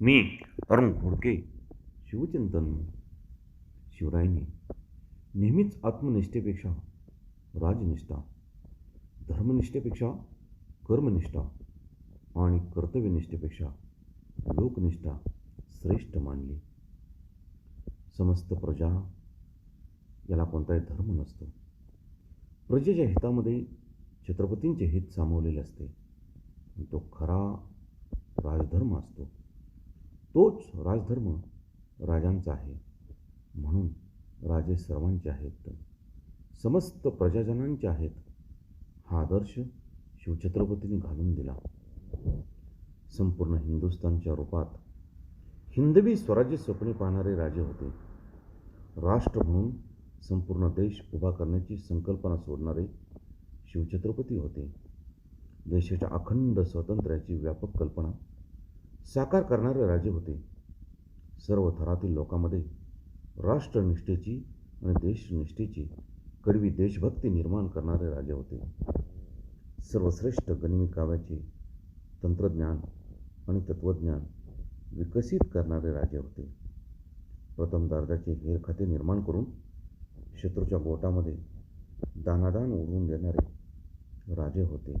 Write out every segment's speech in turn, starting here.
मी अरुण घोडके शिवचिंतन शिवरायांनी नेहमीच आत्मनिष्ठेपेक्षा राजनिष्ठा धर्मनिष्ठेपेक्षा कर्मनिष्ठा आणि कर्तव्यनिष्ठेपेक्षा लोकनिष्ठा श्रेष्ठ मानली. समस्त प्रजा याला कोणताही धर्म नसतो. प्रजेच्या हितामध्ये छत्रपतींचे हित सामावलेले असते. तो खरा राजधर्म असतो. तोच राजधर्म राजांचा आहे. म्हणून राजे सर्वांचे आहेत. समस्त प्रजाजनांचे आहेत. हा आदर्श शिवछत्रपतींनी घालून दिला. संपूर्ण हिंदुस्थानच्या रूपात हिंदवी स्वराज्य स्वप्ने पाहणारे राजे होते. राष्ट्र म्हणून संपूर्ण देश उभा करण्याची संकल्पना सोडणारे शिवछत्रपती होते. देशाच्या अखंड स्वातंत्र्याची व्यापक कल्पना साकार करणारे राजे होते. सर्व थरातील लोकांमध्ये राष्ट्रनिष्ठेची आणि देशनिष्ठेची कडवी देशभक्ती निर्माण करणारे राजे होते. सर्वश्रेष्ठ गनिमी काव्याचे तंत्रज्ञान आणि तत्त्वज्ञान विकसित करणारे राजे होते. प्रथम दर्जाचे हेरखाते निर्माण करून शत्रूच्या गोटामध्ये दानादान उडवून देणारे राजे होते.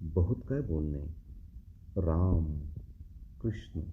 बहुत काय बोलणे. राम Кришну.